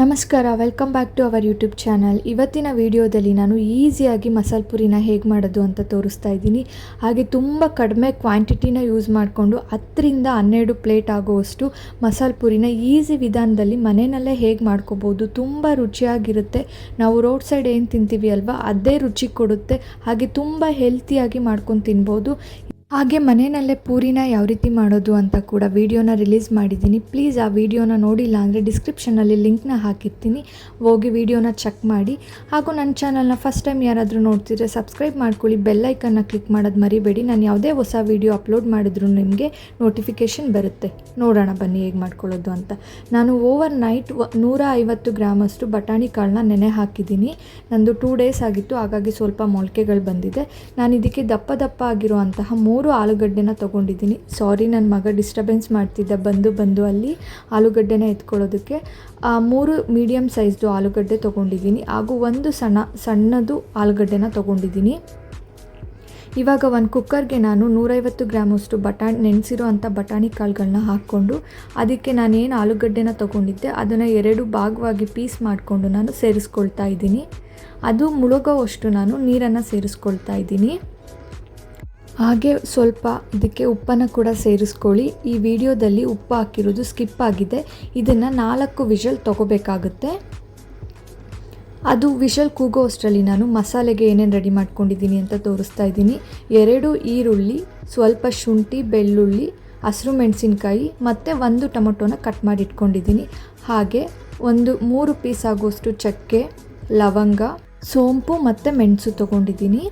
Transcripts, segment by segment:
ನಮಸ್ಕಾರ welcome back to our YouTube channel ಇವತ್ತಿನ ವಿಡಿಯೋದಲ್ಲಿ ನಾನು ಈಸಿಯಾಗಿ ಮಸಾಲ ಪುರಿನ ಹೇಗೆ ಮಾಡೋದು ಅಂತ ತೋರಿಸ್ತಾ ಇದ್ದೀನಿ. ಹಾಗೆ ತುಂಬ ಕಡಿಮೆ ಕ್ವಾಂಟಿಟಿನ ಯೂಸ್ ಮಾಡಿಕೊಂಡು ಹತ್ತರಿಂದ ಹನ್ನೆರಡು ಪ್ಲೇಟ್ ಆಗುವಷ್ಟು ಮಸಾಲ ಪುರಿನ ಈಸಿ ವಿಧಾನದಲ್ಲಿ ಮನೆಯಲ್ಲೇ ಹೇಗೆ ಮಾಡ್ಕೋಬೋದು, ತುಂಬ ರುಚಿಯಾಗಿರುತ್ತೆ. ನಾವು ರೋಡ್ ಸೈಡ್ ಏನು ತಿಂತೀವಿ ಅಲ್ವಾ, ಅದೇ ರುಚಿ ಕೊಡುತ್ತೆ. ಹಾಗೆ ತುಂಬ ಹೆಲ್ತಿಯಾಗಿ ಮಾಡ್ಕೊಂಡು ತಿನ್ಬೋದು. ಹಾಗೆ ಮನೆಯಲ್ಲೇ ಪೂರಿನ ಯಾವ ರೀತಿ ಮಾಡೋದು ಅಂತ ಕೂಡ ವಿಡಿಯೋನ ರಿಲೀಸ್ ಮಾಡಿದ್ದೀನಿ. ಪ್ಲೀಸ್ ಆ ವಿಡಿಯೋನ ನೋಡಿಲ್ಲ ಅಂದರೆ ಡಿಸ್ಕ್ರಿಪ್ಷನಲ್ಲಿ ಲಿಂಕ್ನ ಹಾಕಿರ್ತೀನಿ. ಹೋಗಿ ವಿಡಿಯೋನ ಚೆಕ್ ಮಾಡಿ. ಹಾಗೂ ನನ್ನ ಚಾನಲ್ನ ಫಸ್ಟ್ ಟೈಮ್ ಯಾರಾದರೂ ನೋಡ್ತಿದ್ರೆ ಸಬ್ಸ್ಕ್ರೈಬ್ ಮಾಡ್ಕೊಳ್ಳಿ. ಬೆಲ್ಲೈಕನ್ನ ಕ್ಲಿಕ್ ಮಾಡೋದು ಮರಿಬೇಡಿ. ನಾನು ಯಾವುದೇ ಹೊಸ ವಿಡಿಯೋ ಅಪ್ಲೋಡ್ ಮಾಡಿದ್ರು ನಿಮಗೆ ನೋಟಿಫಿಕೇಷನ್ ಬರುತ್ತೆ. ನೋಡೋಣ ಬನ್ನಿ ಹೇಗೆ ಮಾಡ್ಕೊಳ್ಳೋದು ಅಂತ. ನಾನು ಓವರ್ ನೈಟ್ ನೂರ ಐವತ್ತು ಗ್ರಾಮಷ್ಟು ಬಟಾಣಿ ಕಾಳನ್ನ ನೆನೆ ಹಾಕಿದ್ದೀನಿ. ನಂದು ಟೂ ಡೇಸ್ ಆಗಿತ್ತು. ಹಾಗಾಗಿ ಸ್ವಲ್ಪ ಮೊಳಕೆಗಳು ಬಂದಿದೆ. ನಾನು ಇದಕ್ಕೆ ದಪ್ಪ ದಪ್ಪ ಆಗಿರುವಂತಹ ಆಲೂಗಡ್ಡೆನ ತೊಗೊಂಡಿದ್ದೀನಿ. ಸಾರಿ ನನ್ನ ಮಗ ಡಿಸ್ಟರ್ಬೆನ್ಸ್ ಮಾಡ್ತಿದ್ದ. ಬಂದು ಬಂದು ಅಲ್ಲಿ ಆಲೂಗಡ್ಡೆನ ಎತ್ಕೊಳ್ಳೋದಕ್ಕೆ ಮೂರು ಮೀಡಿಯಮ್ ಸೈಜ್ದು ಆಲೂಗಡ್ಡೆ ತೊಗೊಂಡಿದ್ದೀನಿ. ಹಾಗೂ ಒಂದು ಸಣ್ಣ ಸಣ್ಣದು ಆಲೂಗಡ್ಡೆನ ತೊಗೊಂಡಿದ್ದೀನಿ. ಇವಾಗ ಒಂದು ಕುಕ್ಕರ್ಗೆ ನಾನು ನೂರೈವತ್ತು ಗ್ರಾಮಷ್ಟು ಬಟಾಣಿ, ನೆನೆಸಿರೋ ಅಂಥ ಬಟಾಣಿ ಕಾಳುಗಳನ್ನ ಹಾಕ್ಕೊಂಡು, ಅದಕ್ಕೆ ನಾನೇನು ಆಲೂಗಡ್ಡೆನ ತೊಗೊಂಡಿದ್ದೆ, ಅದನ್ನು ಎರಡು ಭಾಗವಾಗಿ ಪೀಸ್ ಮಾಡಿಕೊಂಡು ನಾನು ಸೇರಿಸ್ಕೊಳ್ತಾ ಇದ್ದೀನಿ. ಅದು ಮುಳುಗೋವಷ್ಟು ನಾನು ನೀರನ್ನು ಸೇರಿಸ್ಕೊಳ್ತಾ ಇದ್ದೀನಿ. ಹಾಗೆ ಸ್ವಲ್ಪ ಇದಕ್ಕೆ ಉಪ್ಪನ್ನು ಕೂಡ ಸೇರಿಸ್ಕೊಳ್ಳಿ. ಈ ವಿಡಿಯೋದಲ್ಲಿ ಉಪ್ಪು ಹಾಕಿರೋದು ಸ್ಕಿಪ್ ಆಗಿದೆ. ಇದನ್ನು ನಾಲ್ಕು ವಿಷಲ್ ತೊಗೋಬೇಕಾಗುತ್ತೆ. ಅದು ವಿಷಲ್ ಕೂಗೋ ಅಷ್ಟರಲ್ಲಿ ನಾನು ಮಸಾಲೆಗೆ ಏನೇನು ರೆಡಿ ಮಾಡ್ಕೊಂಡಿದ್ದೀನಿ ಅಂತ ತೋರಿಸ್ತಾ ಇದ್ದೀನಿ. ಎರಡು ಈರುಳ್ಳಿ, ಸ್ವಲ್ಪ ಶುಂಠಿ, ಬೆಳ್ಳುಳ್ಳಿ, ಹಸಿರು ಮೆಣಸಿನ್ಕಾಯಿ ಮತ್ತು ಒಂದು ಟೊಮೊಟೊನ ಕಟ್ ಮಾಡಿ ಇಟ್ಕೊಂಡಿದ್ದೀನಿ ಹಾಗೆ ಒಂದು ಮೂರು ಪೀಸ್ ಆಗುವಷ್ಟು ಚಕ್ಕೆ, ಲವಂಗ, ಸೋಂಪು ಮತ್ತು ಮೆಣಸು ತೊಗೊಂಡಿದ್ದೀನಿ.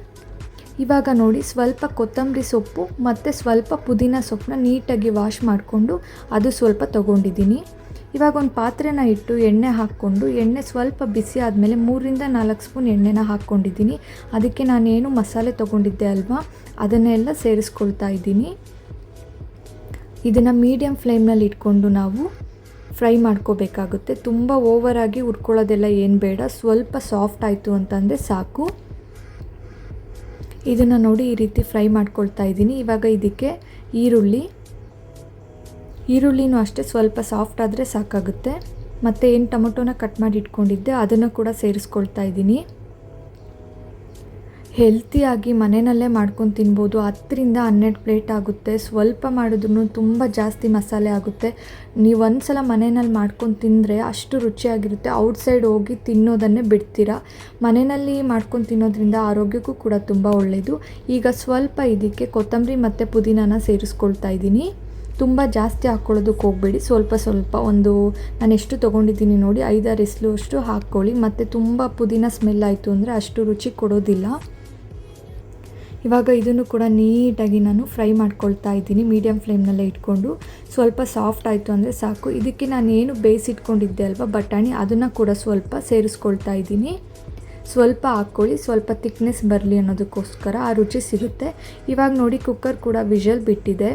ಇವಾಗ ನೋಡಿ, ಸ್ವಲ್ಪ ಕೊತ್ತಂಬರಿ ಸೊಪ್ಪು ಮತ್ತು ಸ್ವಲ್ಪ ಪುದೀನ ಸೊಪ್ಪನ್ನ ನೀಟಾಗಿ ವಾಶ್ ಮಾಡಿಕೊಂಡು ಅದು ಸ್ವಲ್ಪ ತೊಗೊಂಡಿದ್ದೀನಿ. ಇವಾಗ ಒಂದು ಪಾತ್ರೆನ ಇಟ್ಟು ಎಣ್ಣೆ ಹಾಕ್ಕೊಂಡು, ಎಣ್ಣೆ ಸ್ವಲ್ಪ ಬಿಸಿ ಆದಮೇಲೆ ಮೂರಿಂದ ನಾಲ್ಕು ಸ್ಪೂನ್ ಎಣ್ಣೆನ ಹಾಕ್ಕೊಂಡಿದ್ದೀನಿ ಅದಕ್ಕೆ ನಾನೇನು ಮಸಾಲೆ ತೊಗೊಂಡಿದ್ದೆ ಅಲ್ವಾ, ಅದನ್ನೆಲ್ಲ ಸೇರಿಸ್ಕೊಳ್ತಾ ಇದ್ದೀನಿ. ಇದನ್ನು ಮೀಡಿಯಮ್ ಫ್ಲೇಮ್ನಲ್ಲಿ ಇಟ್ಕೊಂಡು ನಾವು ಫ್ರೈ ಮಾಡ್ಕೋಬೇಕಾಗುತ್ತೆ. ತುಂಬ ಓವರಾಗಿ ಹುರ್ಕೊಳ್ಳೋದೆಲ್ಲ ಏನು ಬೇಡ, ಸ್ವಲ್ಪ ಸಾಫ್ಟ್ ಆಯಿತು ಅಂತಂದರೆ ಸಾಕು. ಇದನ್ನು ನೋಡಿ ಈ ರೀತಿ ಫ್ರೈ ಮಾಡ್ಕೊಳ್ತಾ ಇದ್ದೀನಿ. ಇವಾಗ ಇದಕ್ಕೆ ಈರುಳ್ಳಿ. ಈರುಳ್ಳಿನೂ ಅಷ್ಟೇ ಸ್ವಲ್ಪ ಸಾಫ್ಟ್ ಆದರೆ ಸಾಕಾಗುತ್ತೆ. ಮತ್ತು ಏನು ಟೊಮೊಟೊನ ಕಟ್ ಮಾಡಿ ಇಟ್ಕೊಂಡಿದ್ದೆ ಅದನ್ನು ಕೂಡ ಸೇರಿಸ್ಕೊಳ್ತಾ ಇದ್ದೀನಿ. ಹೆಲ್ತಿಯಾಗಿ ಮನೆಯಲ್ಲೇ ಮಾಡ್ಕೊಂಡು ತಿನ್ಬೋದು. ಹತ್ತರಿಂದ ಹನ್ನೆರಡು ಪ್ಲೇಟ್ ಆಗುತ್ತೆ. ಸ್ವಲ್ಪ ಮಾಡಿದ್ರೂ ತುಂಬ ಜಾಸ್ತಿ ಮಸಾಲೆ ಆಗುತ್ತೆ. ನೀವು ಒಂದು ಸಲ ಮನೆಯಲ್ಲಿ ಮಾಡ್ಕೊಂಡು ತಿಂದರೆ ಅಷ್ಟು ರುಚಿಯಾಗಿರುತ್ತೆ. ಔಟ್ಸೈಡ್ ಹೋಗಿ ತಿನ್ನೋದನ್ನೇ ಬಿಡ್ತೀರಾ. ಮನೆಯಲ್ಲಿ ಮಾಡ್ಕೊಂಡು ತಿನ್ನೋದ್ರಿಂದ ಆರೋಗ್ಯಕ್ಕೂ ಕೂಡ ತುಂಬ ಒಳ್ಳೆಯದು ಈಗ ಸ್ವಲ್ಪ ಇದಕ್ಕೆ ಕೊತ್ತಂಬರಿ ಮತ್ತು ಪುದೀನಾನ ಸೇರಿಸ್ಕೊಳ್ತಾ ಇದ್ದೀನಿ. ತುಂಬ ಜಾಸ್ತಿ ಹಾಕ್ಕೊಳ್ಳೋದಕ್ಕೆ ಹೋಗಬೇಡಿ. ಸ್ವಲ್ಪ ಸ್ವಲ್ಪ ಒಂದು ನಾನು ಎಷ್ಟು ತೊಗೊಂಡಿದ್ದೀನಿ ನೋಡಿ ಐದಾರು ಎಸ್ಲು ಅಷ್ಟು ಹಾಕ್ಕೊಳ್ಳಿ. ಮತ್ತು ತುಂಬ ಪುದೀನ ಸ್ಮೆಲ್ ಆಯಿತು ಅಂದರೆ ಅಷ್ಟು ರುಚಿ ಕೊಡೋದಿಲ್ಲ. ಇವಾಗ ಇದನ್ನು ಕೂಡ ನೀಟಾಗಿ ನಾನು ಫ್ರೈ ಮಾಡ್ಕೊಳ್ತಾ ಇದ್ದೀನಿ ಮೀಡಿಯಮ್ ಫ್ಲೇಮ್ನಲ್ಲೇ ಇಟ್ಕೊಂಡು. ಸ್ವಲ್ಪ ಸಾಫ್ಟ್ ಆಯಿತು ಅಂದರೆ ಸಾಕು. ಇದಕ್ಕೆ ನಾನು ಏನು ಬೇಯಿಸಿಟ್ಕೊಂಡಿದ್ದೆ ಅಲ್ವಾ, ಬಟಾಣಿ, ಅದನ್ನು ಕೂಡ ಸ್ವಲ್ಪ ಸೇರಿಸ್ಕೊಳ್ತಾ ಇದ್ದೀನಿ. ಸ್ವಲ್ಪ ಹಾಕ್ಕೊಳ್ಳಿ, ಸ್ವಲ್ಪ ತಿಕ್ನೆಸ್ ಬರಲಿ ಅನ್ನೋದಕ್ಕೋಸ್ಕರ ಆ ರುಚಿ ಸಿಗುತ್ತೆ. ಇವಾಗ ನೋಡಿ ಕುಕ್ಕರ್ ಕೂಡ ವಿಷಲ್ ಬಿಟ್ಟಿದೆ.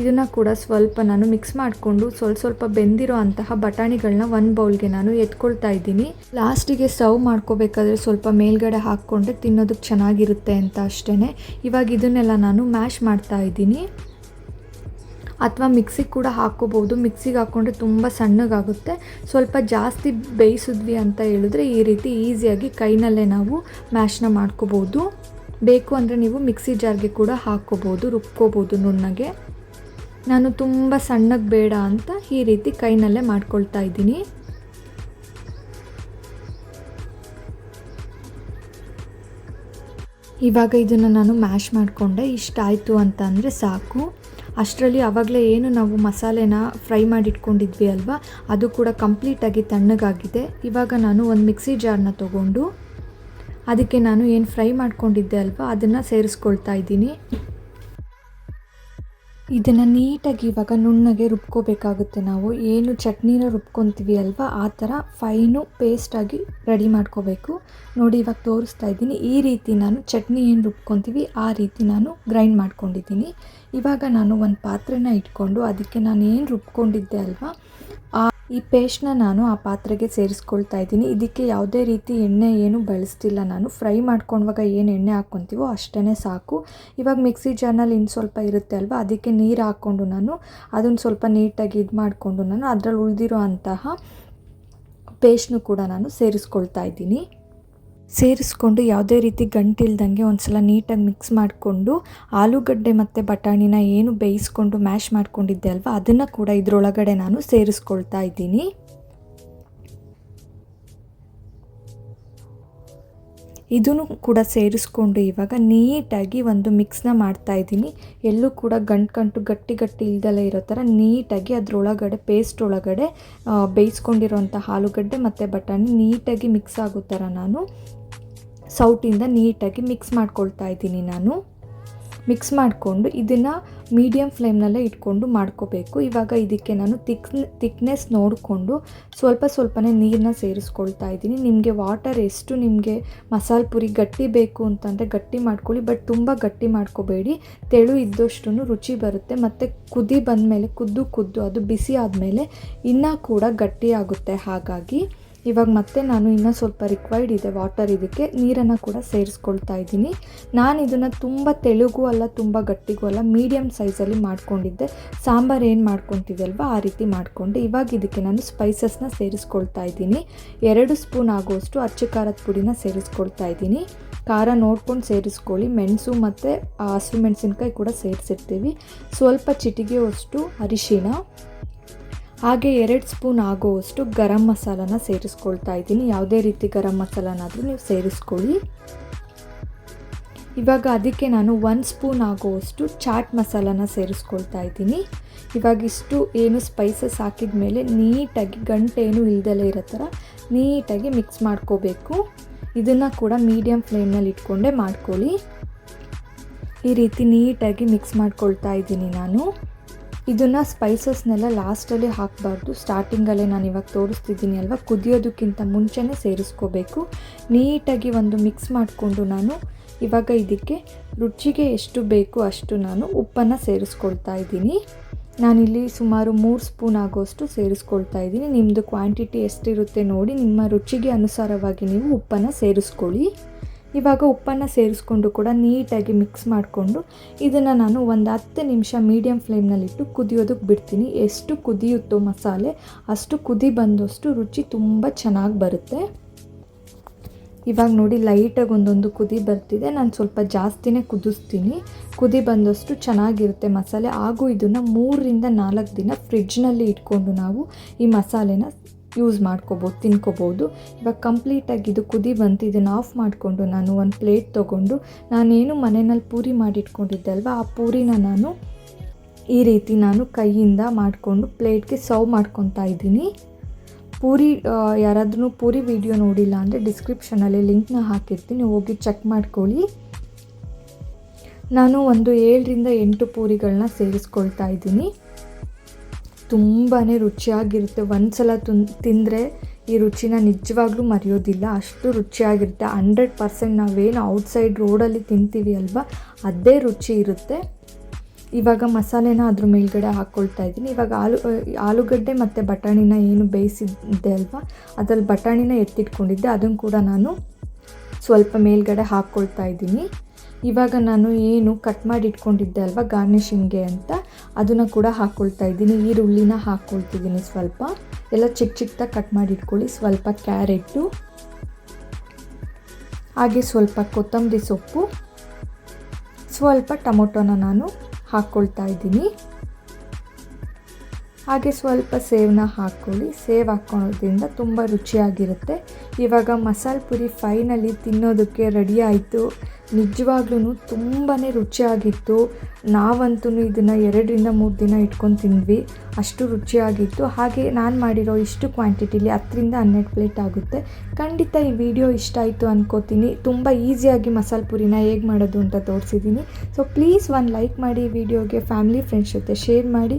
ಇದನ್ನು ಕೂಡ ಸ್ವಲ್ಪ ನಾನು ಮಿಕ್ಸ್ ಮಾಡಿಕೊಂಡು ಸ್ವಲ್ಪ ಸ್ವಲ್ಪ ಬೆಂದಿರೋ ಅಂತಹ ಬಟಾಣಿಗಳನ್ನ ಒಂದು ಬೌಲ್ಗೆ ನಾನು ಎತ್ಕೊಳ್ತಾ ಇದ್ದೀನಿ. ಲಾಸ್ಟಿಗೆ ಸರ್ವ್ ಮಾಡ್ಕೋಬೇಕಾದ್ರೆ ಸ್ವಲ್ಪ ಮೇಲ್ಗಡೆ ಹಾಕ್ಕೊಂಡ್ರೆ ತಿನ್ನೋದಕ್ಕೆ ಚೆನ್ನಾಗಿರುತ್ತೆ ಅಂತ ಅಷ್ಟೇ ಇವಾಗ ಇದನ್ನೆಲ್ಲ ನಾನು ಮ್ಯಾಶ್ ಮಾಡ್ತಾ ಇದ್ದೀನಿ. ಅಥವಾ ಮಿಕ್ಸಿಗೆ ಕೂಡ ಹಾಕ್ಕೋಬೋದು. ಮಿಕ್ಸಿಗೆ ಹಾಕ್ಕೊಂಡ್ರೆ ತುಂಬ ಸಣ್ಣಗಾಗುತ್ತೆ. ಸ್ವಲ್ಪ ಜಾಸ್ತಿ ಬೇಯಿಸಿದ್ವಿ ಅಂತ ಹೇಳಿದ್ರೆ ಈ ರೀತಿ ಈಸಿಯಾಗಿ ಕೈನಲ್ಲೇ ನಾವು ಮ್ಯಾಶ್ನ ಮಾಡ್ಕೋಬೋದು. ಬೇಕು ಅಂದರೆ ನೀವು ಮಿಕ್ಸಿ ಜಾರ್ಗೆ ಕೂಡ ಹಾಕ್ಕೋಬೋದು, ರುಬ್ಕೋಬೋದು ನುಣ್ಣಗೆ. ನಾನು ತುಂಬ ಸಣ್ಣಗೆ ಬೇಡ ಅಂತ ಈ ರೀತಿ ಕೈನಲ್ಲೇ ಮಾಡ್ಕೊಳ್ತಾ ಇದ್ದೀನಿ. ಇವಾಗ ಇದನ್ನು ನಾನು ಮ್ಯಾಶ್ ಮಾಡಿಕೊಂಡೆ. ಇಷ್ಟ ಆಯಿತು ಅಂತ ಅಂದರೆ ಸಾಕು. ಅಷ್ಟರಲ್ಲಿ ಆವಾಗಲೇ ಏನು ನಾವು ಮಸಾಲೆನ ಫ್ರೈ ಮಾಡಿಟ್ಕೊಂಡಿದ್ವಿ ಅಲ್ವಾ? ಅದು ಕೂಡ ಕಂಪ್ಲೀಟಾಗಿ ತಣ್ಣಗಾಗಿದೆ. ಇವಾಗ ನಾನು ಒಂದು ಮಿಕ್ಸಿ ಜಾರ್ನ ತೊಗೊಂಡು, ಅದಕ್ಕೆ ನಾನು ಏನು ಫ್ರೈ ಮಾಡ್ಕೊಂಡಿದ್ದೆ ಅಲ್ವಾ, ಅದನ್ನು ಸೇರಿಸ್ಕೊಳ್ತಾ ಇದ್ದೀನಿ. ಇದನ್ನು ನೀಟಾಗಿ ಇವಾಗ ನುಣ್ಣಗೆ ರುಬ್ಕೋಬೇಕಾಗುತ್ತೆ ನಾವು. ಏನು ಚಟ್ನಿನ ರುಬ್ಕೊತೀವಿ ಅಲ್ವಾ? ಆ ಥರ ಫೈನು ಪೇಸ್ಟಾಗಿ ರೆಡಿ ಮಾಡ್ಕೋಬೇಕು. ನೋಡಿ ಇವಾಗ ತೋರಿಸ್ತಾ ಇದ್ದೀನಿ. ಈ ರೀತಿ ನಾನು ಚಟ್ನಿ ಏನು ರುಬ್ಕೊತೀವಿ, ಆ ರೀತಿ ನಾನು ಗ್ರೈಂಡ್ ಮಾಡ್ಕೊಂಡಿದ್ದೀನಿ. ಇವಾಗ ನಾನು ಒಂದು ಪಾತ್ರೆನ ಇಟ್ಕೊಂಡು ಅದಕ್ಕೆ ನಾನು ಏನು ರುಬ್ಕೊಂಡಿದ್ದೆ ಅಲ್ವಾ? ಈ ಪೇಸ್ಟ್ನ ನಾನು ಆ ಪಾತ್ರೆಗೆ ಸೇರಿಸ್ಕೊಳ್ತಾ ಇದ್ದೀನಿ. ಇದಕ್ಕೆ ಯಾವುದೇ ರೀತಿ ಎಣ್ಣೆ ಏನು ಬಳಸ್ತಿಲ್ಲ ನಾನು. ಫ್ರೈ ಮಾಡ್ಕೊಂಡಾಗ ಏನು ಎಣ್ಣೆ ಹಾಕ್ಕೊತೀವೋ ಅಷ್ಟೇ ಸಾಕು. ಇವಾಗ ಮಿಕ್ಸಿ ಜಾರ್ನಲ್ಲಿ ಇನ್ನು ಸ್ವಲ್ಪ ಇರುತ್ತೆ ಅಲ್ವಾ? ಅದಕ್ಕೆ ನೀರು ಹಾಕ್ಕೊಂಡು ನಾನು ಅದನ್ನು ಸ್ವಲ್ಪ ನೀಟಾಗಿ ಇದು ಮಾಡಿಕೊಂಡು ನಾನು ಅದರಲ್ಲಿ ಉಳಿದಿರೋ ಅಂತಹ ಪೇಸ್ಟ್ನು ಕೂಡ ನಾನು ಸೇರಿಸ್ಕೊಳ್ತಾ ಇದ್ದೀನಿ. ಸೇರಿಸ್ಕೊಂಡು ಯಾವುದೇ ರೀತಿ ಗಂಟಿಲ್ದಂಗೆ ಒಂದು ಸಲ ನೀಟಾಗಿ ಮಿಕ್ಸ್ ಮಾಡಿಕೊಂಡು ಆಲೂಗಡ್ಡೆ ಮತ್ತು ಬಟಾಣಿನ ಏನು ಬೇಯಿಸ್ಕೊಂಡು ಮ್ಯಾಶ್ ಮಾಡ್ಕೊಂಡಿದ್ದೆ ಅಲ್ವಾ, ಅದನ್ನು ಕೂಡ ಇದರೊಳಗಡೆ ನಾನು ಸೇರಿಸ್ಕೊಳ್ತಾ ಇದ್ದೀನಿ. ಇದನ್ನು ಕೂಡ ಸೇರಿಸ್ಕೊಂಡು ಇವಾಗ ನೀಟಾಗಿ ಒಂದು ಮಿಕ್ಸ್ನ ಮಾಡ್ತಾ ಇದ್ದೀನಿ. ಎಲ್ಲೂ ಕೂಡ ಗಂಟು ಗಂಟು ಗಟ್ಟಿ ಗಟ್ಟಿ ಇಲ್ದಲೇ ಇರೋ ಥರ ನೀಟಾಗಿ ಅದರೊಳಗಡೆ ಪೇಸ್ಟ್ ಒಳಗಡೆ ಬೇಯಿಸ್ಕೊಂಡಿರೋಂಥ ಆಲೂಗಡ್ಡೆ ಮತ್ತು ಬಟಾಣಿ ನೀಟಾಗಿ ಮಿಕ್ಸ್ ಆಗೋ ಥರ ನಾನು ಸೌಟಿಂದ ನೀಟಾಗಿ ಮಿಕ್ಸ್ ಮಾಡ್ಕೊಳ್ತಾ ಇದ್ದೀನಿ ನಾನು. ಮಿಕ್ಸ್ ಮಾಡಿಕೊಂಡು ಇದನ್ನು ಮೀಡಿಯಮ್ ಫ್ಲೇಮ್ನಲ್ಲೇ ಇಟ್ಕೊಂಡು ಮಾಡ್ಕೋಬೇಕು. ಇವಾಗ ಇದಕ್ಕೆ ನಾನು ತಿಕ್, ತಿಕ್ನೆಸ್ ನೋಡಿಕೊಂಡು ಸ್ವಲ್ಪ ಸ್ವಲ್ಪನೇ ನೀರನ್ನ ಸೇರಿಸ್ಕೊಳ್ತಾ ಇದ್ದೀನಿ. ನಿಮಗೆ ವಾಟರ್ ಎಷ್ಟು ನಿಮಗೆ ಮಸಾಲೆ ಪುರಿ ಗಟ್ಟಿ ಬೇಕು ಅಂತಂದರೆ ಗಟ್ಟಿ ಮಾಡ್ಕೊಳ್ಳಿ, ಬಟ್ ತುಂಬ ಗಟ್ಟಿ ಮಾಡ್ಕೋಬೇಡಿ. ತೆಳು ಇದ್ದಷ್ಟು ರುಚಿ ಬರುತ್ತೆ. ಮತ್ತು ಕುದಿ ಬಂದಮೇಲೆ, ಕುದ್ದು ಕುದ್ದು, ಅದು ಬಿಸಿ ಆದಮೇಲೆ ಇನ್ನೂ ಕೂಡ ಗಟ್ಟಿ ಆಗುತ್ತೆ. ಹಾಗಾಗಿ ಇವಾಗ ಮತ್ತೆ ನಾನು ಇನ್ನೂ ಸ್ವಲ್ಪ ರಿಕ್ವೈರ್ಡ್ ಇದೆ ವಾಟರ್ ಇದಕ್ಕೆ. ನೀರನ್ನು ಕೂಡ ಸೇರಿಸ್ಕೊಳ್ತಾ ಇದ್ದೀನಿ. ನಾನು ಇದನ್ನು ತುಂಬ ತೆಳುಗೂ ಅಲ್ಲ, ತುಂಬ ಗಟ್ಟಿಗೂ ಅಲ್ಲ ಮೀಡಿಯಮ್ ಸೈಜಲ್ಲಿ ಮಾಡ್ಕೊಂಡಿದ್ದೆ. ಸಾಂಬಾರು ಏನು ಮಾಡ್ಕೊತಿದ್ದಲ್ವ ಆ ರೀತಿ ಮಾಡಿಕೊಂಡೆ ಇವಾಗ ಇದಕ್ಕೆ ನಾನು ಸ್ಪೈಸಸ್ನ ಸೇರಿಸ್ಕೊಳ್ತಾ ಇದ್ದೀನಿ. ಎರಡು ಸ್ಪೂನ್ ಆಗುವಷ್ಟು ಅಚ್ಚು ಖಾರದ ಪುಡಿನ ಸೇರಿಸ್ಕೊಳ್ತಾ ಇದ್ದೀನಿ. ಖಾರ ನೋಡ್ಕೊಂಡು ಸೇರಿಸ್ಕೊಳ್ಳಿ. ಮೆಣಸು ಮತ್ತು ಹಸಿರು ಮೆಣಸಿನ್ಕಾಯಿ ಕೂಡ ಸೇರಿಸಿರ್ತೀವಿ. ಸ್ವಲ್ಪ ಚಿಟಿಗೆಯಷ್ಟು ಅರಿಶಿಣ ಹಾಗೆ ಎರಡು ಸ್ಪೂನ್ ಆಗುವಷ್ಟು ಗರಂ ಮಸಾಲನ ಸೇರಿಸ್ಕೊಳ್ತಾ ಇದ್ದೀನಿ. ಯಾವುದೇ ರೀತಿ ಗರಂ ಮಸಾಲನಾದರೂ ನೀವು ಸೇರಿಸ್ಕೊಳ್ಳಿ. ಇವಾಗ ಅದಕ್ಕೆ ನಾನು ಒನ್ ಸ್ಪೂನ್ ಆಗುವಷ್ಟು ಚಾಟ್ ಮಸಾಲನ ಸೇರಿಸ್ಕೊಳ್ತಾ ಇದ್ದೀನಿ. ಇವಾಗ ಇಷ್ಟು ಏನು ಸ್ಪೈಸಸ್ ಹಾಕಿದ ಮೇಲೆ ನೀಟಾಗಿ ಗಂಟೇನು ಇಲ್ದಲೇ ಇರೋ ಥರ ನೀಟಾಗಿ ಮಿಕ್ಸ್ ಮಾಡ್ಕೋಬೇಕು. ಇದನ್ನು ಕೂಡ ಮೀಡಿಯಮ್ ಫ್ಲೇಮ್ನಲ್ಲಿ ಇಟ್ಕೊಂಡೇ ಮಾಡ್ಕೊಳ್ಳಿ. ಈ ರೀತಿ ನೀಟಾಗಿ ಮಿಕ್ಸ್ ಮಾಡ್ಕೊಳ್ತಾ ಇದ್ದೀನಿ ನಾನು. ಇದನ್ನು ಸ್ಪೈಸಸ್ನೆಲ್ಲ ಲಾಸ್ಟಲ್ಲಿ ಹಾಕಬಾರ್ದು. ಸ್ಟಾರ್ಟಿಂಗಲ್ಲೇ ನಾನು ಇವಾಗ ತೋರಿಸ್ತಿದ್ದೀನಿ ಅಲ್ವಾ? ಕುದಿಯೋದಕ್ಕಿಂತ ಮುಂಚೆನೇ ಸೇರಿಸ್ಕೋಬೇಕು. ನೀಟಾಗಿ ಒಂದು ಮಿಕ್ಸ್ ಮಾಡಿಕೊಂಡು ನಾನು ಇವಾಗ ಇದಕ್ಕೆ ರುಚಿಗೆ ಎಷ್ಟು ಬೇಕು ಅಷ್ಟು ನಾನು ಉಪ್ಪನ್ನು ಸೇರಿಸ್ಕೊಳ್ತಾ ಇದ್ದೀನಿ. ನಾನಿಲ್ಲಿ ಸುಮಾರು ಮೂರು ಸ್ಪೂನ್ ಆಗೋಷ್ಟು ಸೇರಿಸ್ಕೊಳ್ತಾ ಇದ್ದೀನಿ. ನಿಮ್ಮದು ಕ್ವಾಂಟಿಟಿ ಎಷ್ಟಿರುತ್ತೆ ನೋಡಿ, ನಿಮ್ಮ ರುಚಿಗೆ ಅನುಸಾರವಾಗಿ ನೀವು ಉಪ್ಪನ್ನು ಸೇರಿಸ್ಕೊಳ್ಳಿ. ಇವಾಗ ಉಪ್ಪನ್ನು ಸೇರಿಸ್ಕೊಂಡು ಕೂಡ ನೀಟಾಗಿ ಮಿಕ್ಸ್ ಮಾಡಿಕೊಂಡು ಇದನ್ನು ನಾನು ಒಂದು ಹತ್ತು ನಿಮಿಷ ಮೀಡಿಯಮ್ ಫ್ಲೇಮ್ನಲ್ಲಿಟ್ಟು ಕುದಿಯೋದಕ್ಕೆ ಬಿಡ್ತೀನಿ. ಎಷ್ಟು ಕುದಿಯುತ್ತೋ ಮಸಾಲೆ, ಅಷ್ಟು ಕುದಿ ಬಂದಷ್ಟು ರುಚಿ ತುಂಬ ಚೆನ್ನಾಗಿ ಬರುತ್ತೆ. ಇವಾಗ ನೋಡಿ ಲೈಟಾಗಿ ಒಂದೊಂದು ಕುದಿ ಬರ್ತಿದೆ. ನಾನು ಸ್ವಲ್ಪ ಜಾಸ್ತಿನೇ ಕುದಿಸ್ತೀನಿ. ಕುದಿ ಬಂದಷ್ಟು ಚೆನ್ನಾಗಿರುತ್ತೆ ಮಸಾಲೆ. ಹಾಗೂ ಇದನ್ನು ಮೂರರಿಂದ ನಾಲ್ಕು ದಿನ ಫ್ರಿಡ್ಜ್ನಲ್ಲಿ ಇಟ್ಕೊಂಡು ನಾವು ಈ ಮಸಾಲೆನ ಯೂಸ್ ಮಾಡ್ಕೋಬೋದು, ತಿನ್ಕೋಬೋದು. ಇವಾಗ ಕಂಪ್ಲೀಟಾಗಿ ಇದು ಕುದಿ ಬಂತು, ಇದನ್ನು ಆಫ್ ಮಾಡಿಕೊಂಡು ನಾನು ಒಂದು ಪ್ಲೇಟ್ ತೊಗೊಂಡು ನಾನೇನು ಮನೆಯಲ್ಲಿ ಪೂರಿ ಮಾಡಿಟ್ಕೊಂಡಿದ್ದೆ ಅಲ್ವಾ, ಆ ಪೂರಿನ ನಾನು ಈ ರೀತಿ ನಾನು ಕೈಯಿಂದ ಮಾಡಿಕೊಂಡು ಪ್ಲೇಟ್ಗೆ ಸರ್ವ್ ಮಾಡ್ಕೊತಾ ಇದ್ದೀನಿ. ಪೂರಿ ಯಾರಾದ್ರೂ ಪೂರಿ ವಿಡಿಯೋ ನೋಡಿಲ್ಲ ಅಂದರೆ ಡಿಸ್ಕ್ರಿಪ್ಷನಲ್ಲಿ ಲಿಂಕ್ನ ಹಾಕಿರ್ತೀನಿ, ಹೋಗಿ ಚೆಕ್ ಮಾಡ್ಕೊಳ್ಳಿ. ನಾನು ಒಂದು ಏಳರಿಂದ ಎಂಟು ಪೂರಿಗಳನ್ನ ಸೇರಿಸ್ಕೊಳ್ತಾ ಇದ್ದೀನಿ. ತುಂಬಾ ರುಚಿಯಾಗಿರುತ್ತೆ. ಒಂದು ಸಲ ತುನ್, ತಿಂದರೆ ಈ ರುಚಿನ ನಿಜವಾಗ್ಲೂ ಮರೆಯೋದಿಲ್ಲ. ಅಷ್ಟು ರುಚಿಯಾಗಿರುತ್ತೆ. ಹಂಡ್ರೆಡ್ ಪರ್ಸೆಂಟ್ ನಾವೇನು ಔಟ್ಸೈಡ್ ರೋಡಲ್ಲಿ ತಿಂತೀವಿ ಅಲ್ವಾ? ಅದೇ ರುಚಿ ಇರುತ್ತೆ. ಇವಾಗ ಮಸಾಲೆನ ಅದ್ರ ಮೇಲ್ಗಡೆ ಹಾಕ್ಕೊಳ್ತಾ ಇದ್ದೀನಿ. ಇವಾಗ ಆಲೂ, ಆಲೂಗಡ್ಡೆ ಮತ್ತು ಬಟಾಣಿನ ಏನು ಬೇಯಿಸಿದ್ದೆ ಅಲ್ವಾ? ಅದರಲ್ಲಿ ಬಟಾಣಿನ ಎತ್ತಿಟ್ಕೊಂಡಿದ್ದೆ. ಅದನ್ನು ಕೂಡ ನಾನು ಸ್ವಲ್ಪ ಮೇಲ್ಗಡೆ ಹಾಕ್ಕೊಳ್ತಾ ಇದ್ದೀನಿ. ಇವಾಗ ನಾನು ಏನು ಕಟ್ ಮಾಡಿ ಇಟ್ಕೊಂಡಿದ್ದೆ ಅಲ್ವಾ? ಗಾರ್ನಿಷಿಂಗ್ಗೆ ಅಂತ. ಅದನ್ನು ಕೂಡ ಹಾಕ್ಕೊಳ್ತಾ ಇದ್ದೀನಿ. ಈರುಳ್ಳಿನ ಹಾಕ್ಕೊಳ್ತಿದ್ದೀನಿ ಸ್ವಲ್ಪ. ಎಲ್ಲ ಚಿಕ್ಕ ಚಿಕ್ಕದಾಗಿ ಕಟ್ ಮಾಡಿ ಇಟ್ಕೊಳ್ಳಿ. ಸ್ವಲ್ಪ ಕ್ಯಾರೆಟು, ಹಾಗೆ ಸ್ವಲ್ಪ ಕೊತ್ತಂಬರಿ ಸೊಪ್ಪು, ಸ್ವಲ್ಪ ಟೊಮೊಟೊನ ನಾನು ಹಾಕ್ಕೊಳ್ತಾ ಇದ್ದೀನಿ. ಹಾಗೆ ಸ್ವಲ್ಪ ಸೇವನ್ನ ಹಾಕ್ಕೊಳ್ಳಿ. ಸೇವ್ ಹಾಕ್ಕೊಳೋದ್ರಿಂದ ತುಂಬ ರುಚಿಯಾಗಿರುತ್ತೆ. ಇವಾಗ ಮಸಾಲೆ ಪುರಿ ಫೈನಲಿ ತಿನ್ನೋದಕ್ಕೆ ರೆಡಿ ಆಯಿತು. ನಿಜವಾಗ್ಲೂ ತುಂಬಾ ರುಚಿಯಾಗಿತ್ತು. ನಾವಂತೂ ಇದನ್ನು ಎರಡರಿಂದ ಮೂರು ದಿನ ಇಟ್ಕೊಂಡು ತಿಂದ್ವಿ. ಅಷ್ಟು ರುಚಿಯಾಗಿತ್ತು. ಹಾಗೆ ನಾನು ಮಾಡಿರೋ ಇಷ್ಟು ಕ್ವಾಂಟಿಟಿಲಿ ಹತ್ತರಿಂದ ಹನ್ನೆರಡು ಪ್ಲೇಟ್ ಆಗುತ್ತೆ. ಖಂಡಿತ ಈ ವಿಡಿಯೋ ಇಷ್ಟ ಆಯಿತು ಅನ್ಕೋತೀನಿ. ತುಂಬ ಈಸಿಯಾಗಿ ಮಸಾಲೆ ಪುರಿನ ಹೇಗೆ ಮಾಡೋದು ಅಂತ ತೋರಿಸಿದ್ದೀನಿ. ಸೊ ಪ್ಲೀಸ್ ಒಂದು ಲೈಕ್ ಮಾಡಿ ವಿಡಿಯೋಗೆ ಫ್ಯಾಮಿಲಿ ಫ್ರೆಂಡ್ಸ್ ಜೊತೆ ಶೇರ್ ಮಾಡಿ.